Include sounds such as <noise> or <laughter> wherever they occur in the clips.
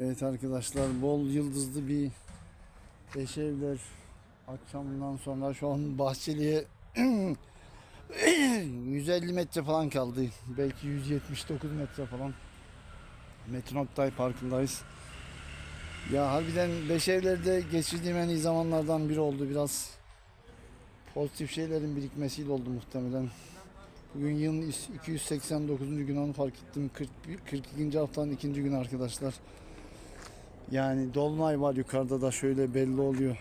Evet arkadaşlar bol yıldızlı bir beş evler akşamından sonra şu an Bahçeli'ye <clears throat> 150 metre falan kaldı. Belki 179 metre falan. Metin Oktay Parkı'ndayız. Ya harbiden beş evlerde geçirdiğim en iyi zamanlardan biri oldu. Biraz pozitif şeylerin birikmesiyle oldu muhtemelen. Bugün yılın 289. günü onu fark ettim. 40, 42. haftanın ikinci günü arkadaşlar. Yani dolunay var yukarıda da şöyle belli oluyor.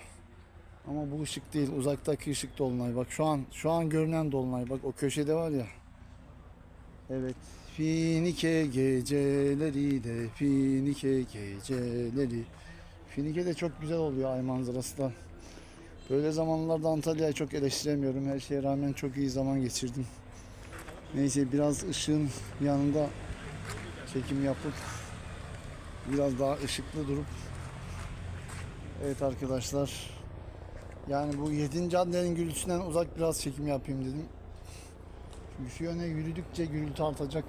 Ama bu ışık değil, uzaktaki ışık dolunay. Bak şu an şu an görünen dolunay. Bak o köşede var ya. Evet. Finike geceleri de Finike geceleri. Finike de çok güzel oluyor ay manzarası da. Böyle zamanlarda Antalya'yı çok eleştiremiyorum. Her şeye rağmen çok iyi zaman geçirdim. Neyse biraz ışığın yanında çekim yapıp biraz daha ışıklı durup Evet arkadaşlar yani bu 7. caddenin gürültüsünden uzak biraz çekim yapayım dedim. Çünkü şu yöne yürüdükçe gürültü artacak.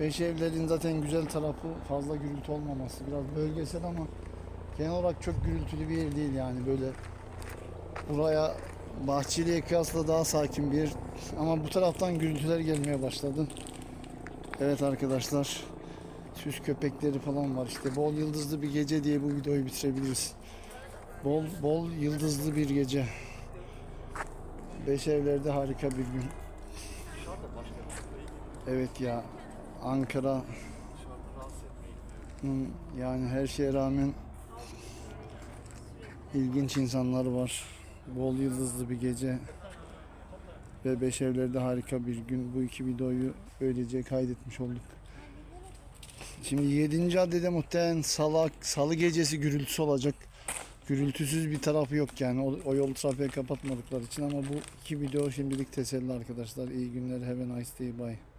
Beş evlerin zaten güzel tarafı fazla gürültü olmaması. Biraz bölgesel ama genel olarak çok gürültülü bir yer değil yani böyle buraya Bahçeli'ye kıyasla daha sakin bir yer. Ama bu taraftan gürültüler gelmeye başladı. Evet arkadaşlar süs köpekleri falan var işte bol yıldızlı bir gece diye bu videoyu bitirebiliriz. Bol bol yıldızlı bir gece. Beş evlerde harika bir gün. Evet ya Ankara yani her şeye rağmen ilginç insanlar var. Bol yıldızlı bir gece ve beş evlerde harika bir gün. Bu iki videoyu böylece kaydetmiş olduk. Şimdi 7. caddede muhtemelen salı, salı gecesi gürültüsü olacak. Gürültüsüz bir tarafı yok yani. O, o yolu trafiğe kapatmadıkları için ama bu iki video şimdilik teselli arkadaşlar. İyi günler. Have a nice day. Bye.